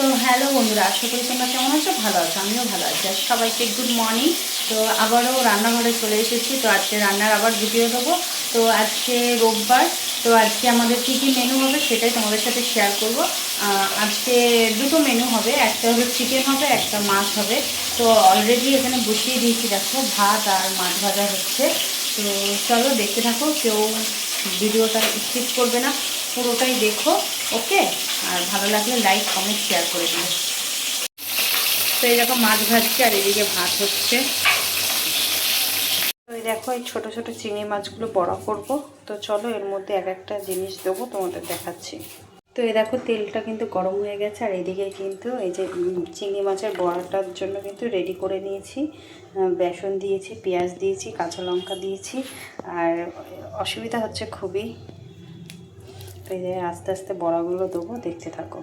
তো হ্যালো বন্ধুরা, আশা করি তোমরা কেমন আছো? ভালো আছো, আমিও ভালো আছি। আর সবাইকে গুড মর্নিং তো আবারও রান্নাঘরে চলে এসেছি, তো আজকে রান্নার আবার ভিডিও দেবো। তো আজকে রোববার, তো আজকে আমাদের কী কী মেনু হবে সেটাই তোমাদের সাথে শেয়ার করব। আজকে দুটো মেনু হবে, একটা হবে চিকেন হবে, একটা মাছ হবে। তো অলরেডি এখানে বসিয়ে দিয়েছি, দেখো, ভাত আর মাছ ভাজা হচ্ছে। তো চলো দেখতে থাকো, কেউ ভিডিওটা স্কিপ করবে না। পুরোটাই দেখো, ওকে? আর ভালো লাগলে লাইক কমেন্ট শেয়ার করে দিও। তো এই দেখো মাছ ভাজছে আর এদিকে ভাত হচ্ছে। তো এই দেখো, এই ছোটো ছোটো চিংড়ি মাছগুলো বড়া করব। তো চলো, এর মধ্যে এক একটা জিনিস দেবো, তোমাদের দেখাচ্ছি। তো এই দেখো, তেলটা কিন্তু গরম হয়ে গেছে, আর এদিকে কিন্তু এই যে চিংড়ি মাছের বড়াটার জন্য কিন্তু রেডি করে নিয়েছি। বেসন দিয়েছি, পেঁয়াজ দিয়েছি, কাঁচা লঙ্কা দিয়েছি। আর অসুবিধা হচ্ছে খুবই। এই যে আস্তে আস্তে বড়াগুলো দেবো দেখতে থাকো।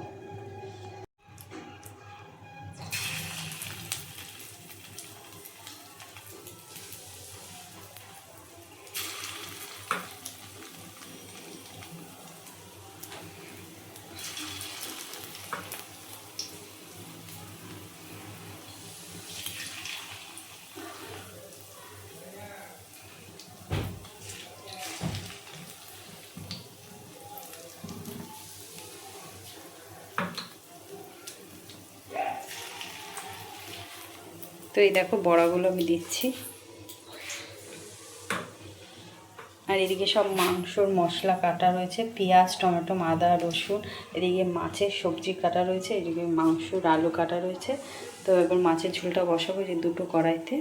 তো এই দেখো বড়াগুলো আমি দিচ্ছি। আর এদিকে সব মাংসর মশলা কাটা রয়েছে, পেঁয়াজ, টমেটো, আদা, রসুন, এদিকে মাছের সবজি কাটা রয়েছে, এদিকে মাংসর আলু কাটা রয়েছে। তো এবার মাছের ঝোলটা বসাবো যে দুটো কড়াইতে।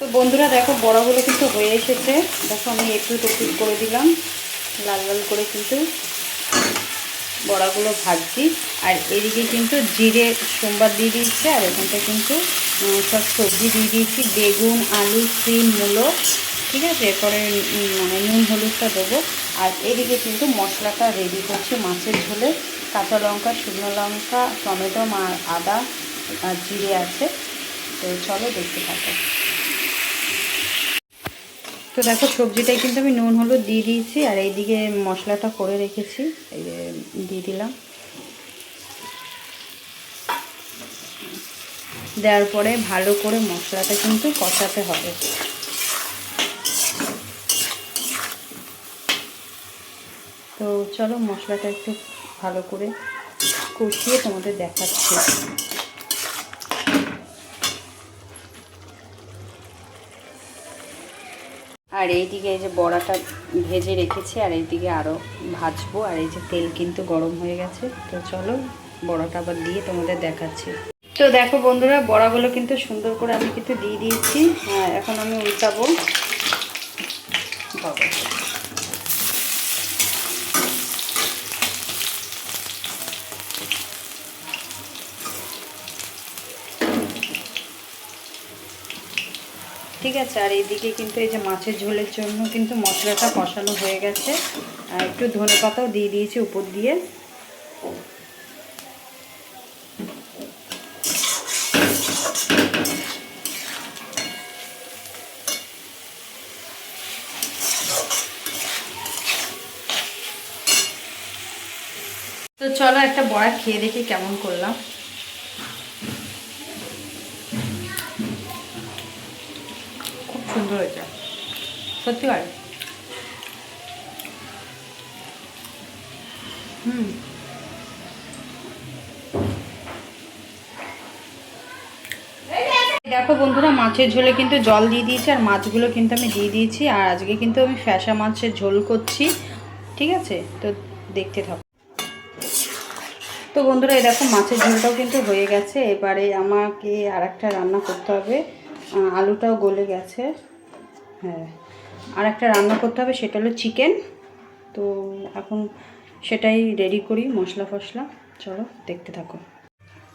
তো বন্ধুরা দেখো বড়াগুলো কিন্তু হয়ে এসেছে। দেখো আমি একটু একটু করে দিলাম, লাল লাল করে কিন্তু বড়াগুলো ভাজছি। আর এদিকে কিন্তু জিরে সোমবার দিয়ে দিয়েছে, আর এখানটা কিন্তু সব সবজি দিয়ে দিয়েছি, বেগুন, আলু সিম মূলো, ঠিক আছে? এরপরে মানে নুন, হলুদটা দেবো। আর এদিকে কিন্তু মশলাটা রেডি করছি, মাছের ঝোলে। কাঁচা লঙ্কা, শুকনো লঙ্কা, টমেটো আর আদা আর জিরে আছে। তো চলো দেখতে থাকো। তো দেখো সবজিটাই কিন্তু আমি নুন, হলুদ দিয়ে দিয়েছি, আর এইদিকে মশলাটা করে রেখেছি, এই যে দিয়ে দিলাম। দেওয়ার পরে ভালো করে মশলাটা কিন্তু কষাতে হবে। তো চলো মশলাটা একটু ভালো করে কষিয়ে তোমাদের দেখাচ্ছি। আর এইদিকে এই যে বড়াটা ভেজে রেখেছি, আর এইদিকে আরও ভাজবো, আর এই যে তেল কিন্তু গরম হয়ে গেছে। তো চলো, বড়াটা আবার দিয়ে তোমাদের দেখাচ্ছি। তো দেখো বন্ধুরা, বড়াগুলো কিন্তু সুন্দর করে আমি কিন্তু দিয়ে দিয়েছি। হ্যাঁ এখন আমি উল্টাবো। বাবা। ঠিক আছে, আর এইদিকে কিন্তু এই যে মাছের ঝোলের জন্য কিন্তু মশলাটা কষানো হয়ে গেছে। আর একটু ধনে পাতাও দিয়ে দিয়েছি উপর দিয়ে। তো চলো একটা বড়া খেয়ে দেখি কেমন করলাম। সুন্দর হয়েছে। সত্যি পারে হুম। দেখো বন্ধুরা, মাছের ঝোলে কিন্তু জল দিয়ে দিয়েছি, আর মাছগুলো কিন্তু আমি দিয়ে দিয়েছি, আর আজকে কিন্তু আমি ফ্যাসা মাছের ঝোল করছি, ঠিক আছে? তো দেখতে থাকো। তো বন্ধুরা, এই দেখো মাছের ঝোলটাও কিন্তু হয়ে গেছে, এবারে আমাকে আর একটা রান্না করতে হবে। আলুটাও গলে গেছে। হ্যাঁ আর একটা রান্না করতে হবে, সেটা হলো চিকেন তো এখন সেটাই রেডি করি, মশলা ফসলা। চলো, দেখতে থাকো।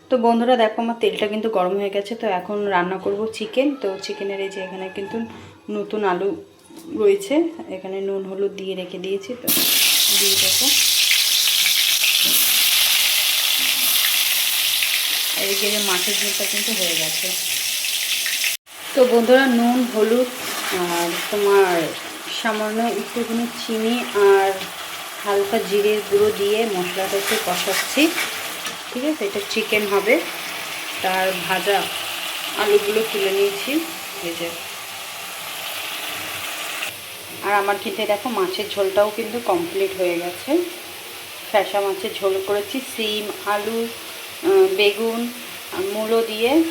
তো বন্ধুরা, দেখো আমার তেলটা কিন্তু গরম হয়ে গেছে, তো এখন রান্না করব চিকেন তো চিকেনের এই যে এখানে কিন্তু নতুন আলু রয়েছে, এখানে নুন, হলুদ দিয়ে রেখে দিয়েছি, তো দিয়ে দেখো। এদিকে যে মাছের ঝোলটা কিন্তু হয়ে গেছে। তো বন্ধুরা, নুন, হলুদ আর তোমার সামান্য একটুখানি চিনি আর হালকা জিরে গুঁড়ো দিয়ে মশলাটা একটু কষাচ্ছি। ঠিক আছে? এটা চিকেন হবে। তার ভাজা আলুগুলো তুলে নিয়েছি। যে। আর আমার কিন্তু দেখো মাছের ঝোলটাও কিন্তু কমপ্লিট হয়ে গেছে। ফ্যাসা মাছের ঝোল করেছি। সিম, আলু বেগুন মূলো দিয়ে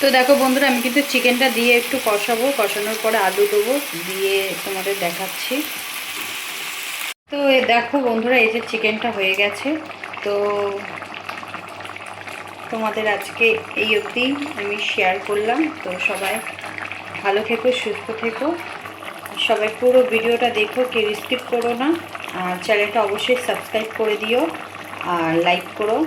তো দেখো বন্ধুরা, আমি কিন্তু চিকেনটা দিয়ে একটু কষাবো। কষানোর পরে আলু দেবো, দিয়ে তোমাদের দেখাচ্ছি। তো দেখো বন্ধুরা, এই যে চিকেনটা হয়ে গেছে। তো তোমাদের আজকে এই অবধি আমি শেয়ার করলাম। তো সবাই ভালো থেকো, সুস্থ থেকো। সবাই পুরো ভিডিওটা দেখো, কেউ স্কিপ করো না। আর চ্যানেলটা অবশ্যই সাবস্ক্রাইব করে দিও। আর লাইক করো।